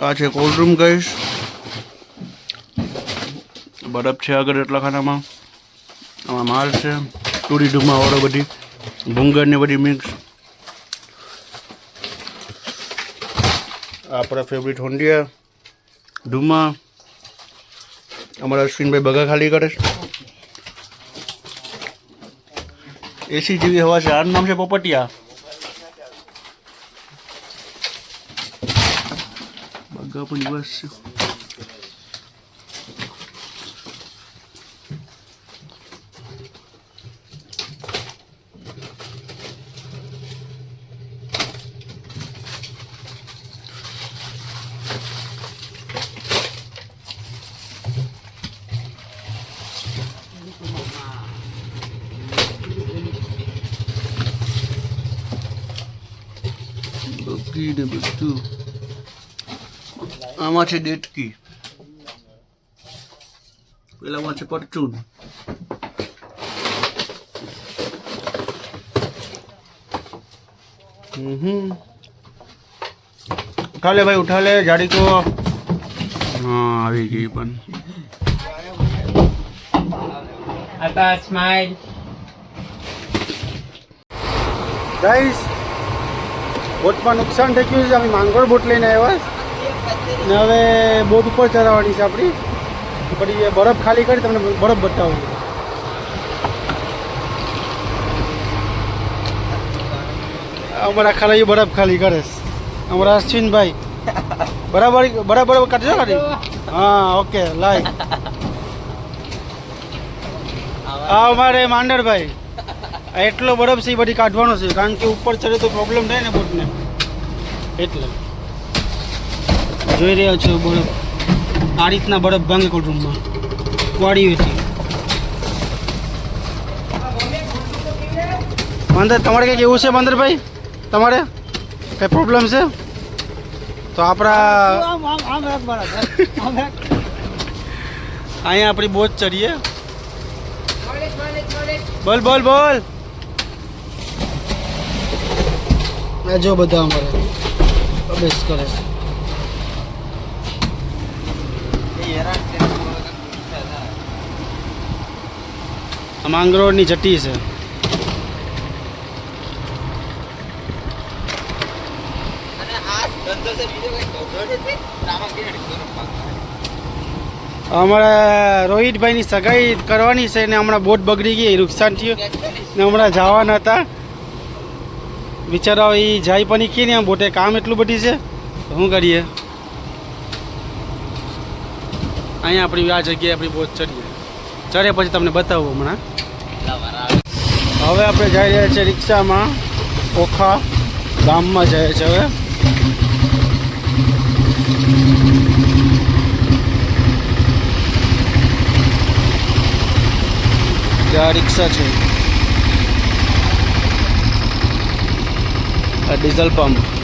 આ છે cold room ગઈશ બરફ છે આગળ એટલા ખાનામાં. આમાં માલ છે. તુરી ઢુમા વાળો બધી. ભૂંગર ને બધી મિક્સ આપણા ફેવરિટ હોંડિયા. ઢુમા અમારા અશ્વિનભાઈ બગા ખાલી કરે છે. એસી જેવી હવા છે. આનું નામ છે પોપટિયા. બગા પણ બસ છે બગી ને આમાં છે આમાંથી ડેટકી પેલામાંથી પરચૂન. ઉઠા લે ભાઈ ઉઠા લે જાડી તો હા આવી ગઈ પણ. હતા સ્માઈલ ગાઈસ બોટમાં નુકસાન થઈ ગયું છે. અમે માંગોળ બોટ લઈને આવ્યા. ને હવે બોટ ઉપર ચડાવવાની છે આપણી. પછી બરફ ખાલી કરી તમને બરફ બતાવું. અમારા ખાલી બરફ ખાલી કરે અમારા અશ્વિનભાઈ. બરાબર બરાબર કાઢજો કાઢી હા, ઓકે લાઈ આ અમારે માંડરભાઈ એટલો બરફ છે, એ બધી કાઢવાનો છે. કારણ કે ઉપર ચડે તો પ્રોબ્લેમ થાય ને બોટને. એટલે. જોઈ રહ્યા છો બરફ. આ રીતના બરફ ભાંગે કુટુંબમાં કોડી હતી મંદર તમારે કંઈક એવું છે મંદરભાઈ તમારે? કંઈ પ્રોબ્લેમ છે? તો આપણા અહીંયા આપણી બોજ ચડીએ. બોલ બોલ બોલ. જો બધા અમારે. અભ્યાસ કરે છે. આ માંગરોળની જટી છે. અમારે રોહિતભાઈની સગાઈ કરવાની છે ને હમણાં બોટ બગડી ગઈ નુકસાન થયું. ને હમણાં જવાના હતા. બિચારાઓ એ જાય પણ કે ને બોટે કામ એટલું બધી છે? શું કરીએ? અહીંયા આપણી આ જગ્યાએ આપણી બોટ ચડીએ ચડે પછી તમને બતાવું હમણાં. હવે આપણે જઈ રહ્યા છીએ રિક્ષામાં. ઓખા ગામમાં જઈએ છીએ હવે. ત્યાં રિક્ષા છે. આ ડીઝલ પંપ.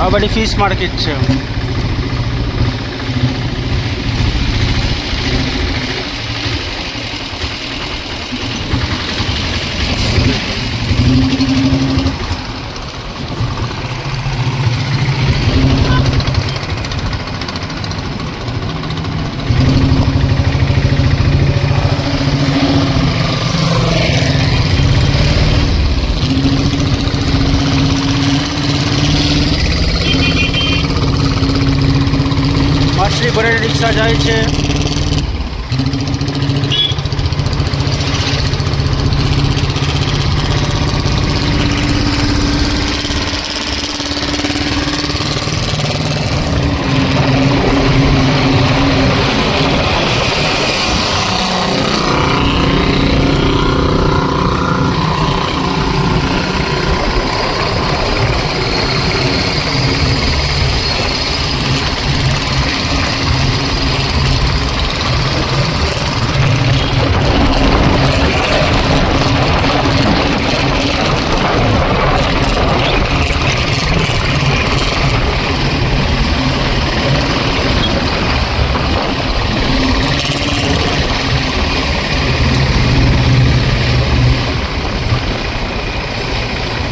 આ બધી ફિશ માર્કેટ છે. Dajcie.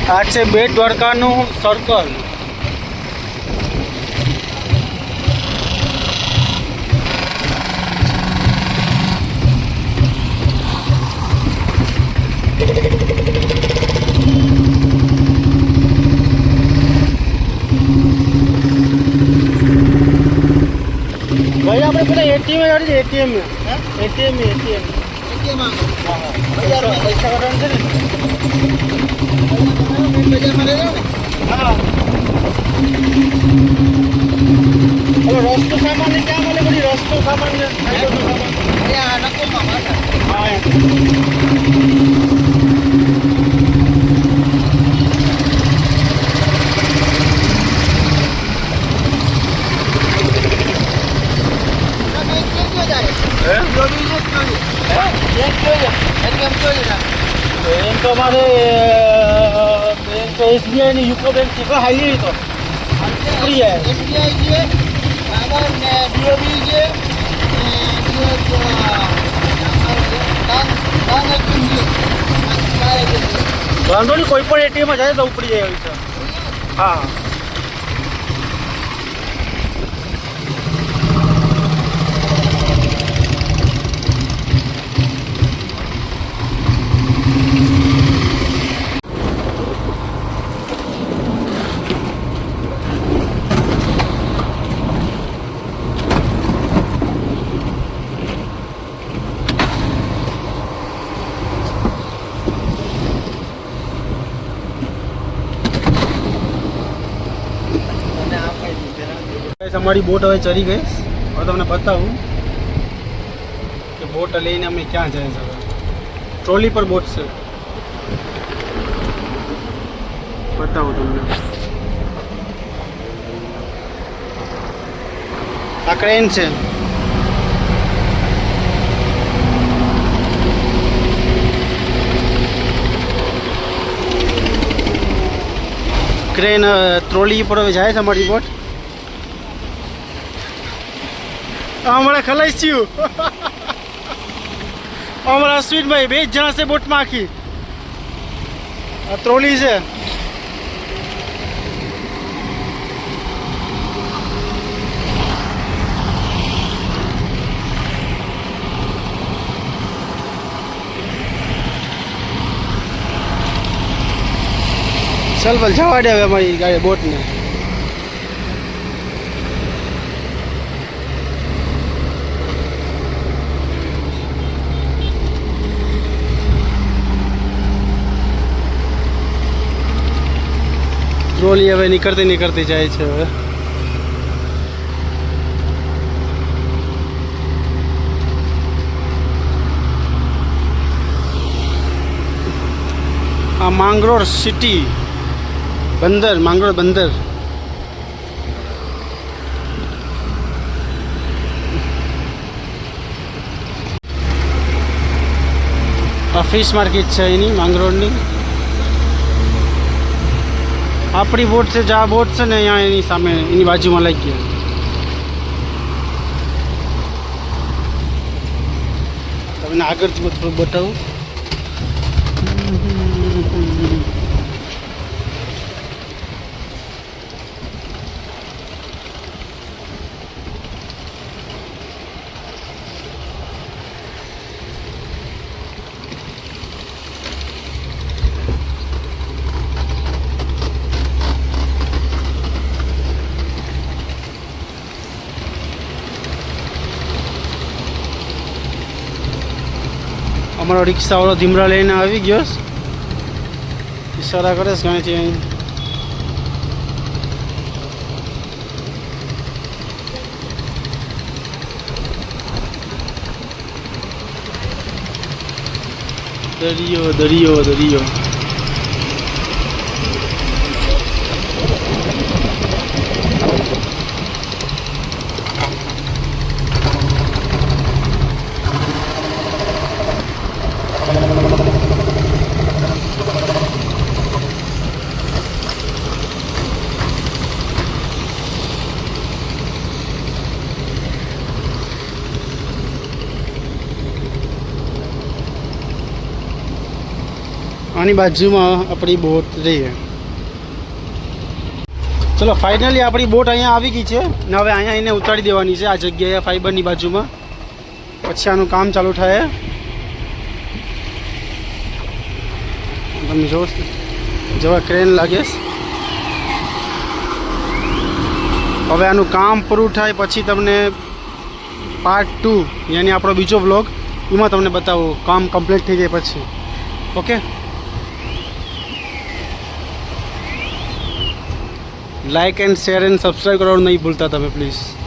આ છે બેટ દ્વારકાનું સર્કલ ભાઈ આપણે પેલા એટીએમ જાડી એટીએમ એટીએમ એટીએમ પૈસા પૈસા કાઢવાનું છે ને. હા હવે રસ્તો સામાન ને ક્યાં મળે બધી રસ્તો એસબીઆઈની યુકો. બેંક તો. અમારે અ, તો એસબીઆઈ છે. તો વાંધો નહીં કોઈ પણ એટીએમ જાય તો ઉપડી જાય એવી છે. હા. Guys, અમારી બોટ હવે ચરી ગઈ. હવે તમને બતાવું કે બોટ લઈને અમે ક્યાં જઈએ છે ટ્રોલી પર બોટ છે. બતાવું તમને. આ ક્રેન છે. ક્રેન ટ્રોલી પર જાય છે અમારી બોટ. હમણાં ખલાઈ થયું. હમણાં અશ્વિનભાઈ બે જણા છે બોટમાં આખી. આ ત્રોલી છે. ચાલ ભલે જવા દે હવે અમારી ગાડી બોટને. ટ્રોલી હવે નીકળતી નીકળતી જાય છે હવે. આ માંગરોળ સિટી બંદર, માંગરોળ બંદર. આ ફિશ માર્કેટ છે એની, માંગરોળની. આપણી બોટ છે, જે આ બોટ છે ને અહીંયા એની સામે, એની બાજુમાં લાગી ગયા. તમને આગળથી બધું થોડું બતાવું. અમારો રિક્ષાવાળો ધીમરા લઈને આવી ગયો. ઈશારા કરે છે અહીંથી અહીં દરિયો દરિયો દરિયો આની બાજુમાં આપણી બોટ રહીએ. ચલો ફાઇનલી આપણી બોટ અહીંયા આવી ગઈ છે. ને હવે અહીંયા એને ઉતારી દેવાની છે. આ જગ્યાએ ફાઈબરની બાજુમાં. પછી આનું કામ ચાલુ થાય. તમે છો જેવા ક્રેન લાગે હવે આનું કામ પૂરું થાય પછી તમને પાર્ટ ટુ યાની આપણો બીજો વ્લોગ એમાં તમને બતાવું. કામ કમ્પ્લીટ થઈ જાય પછી. Okay like and share and subscribe કરવાનું નહીં ભૂલતા તમે પ્લીઝ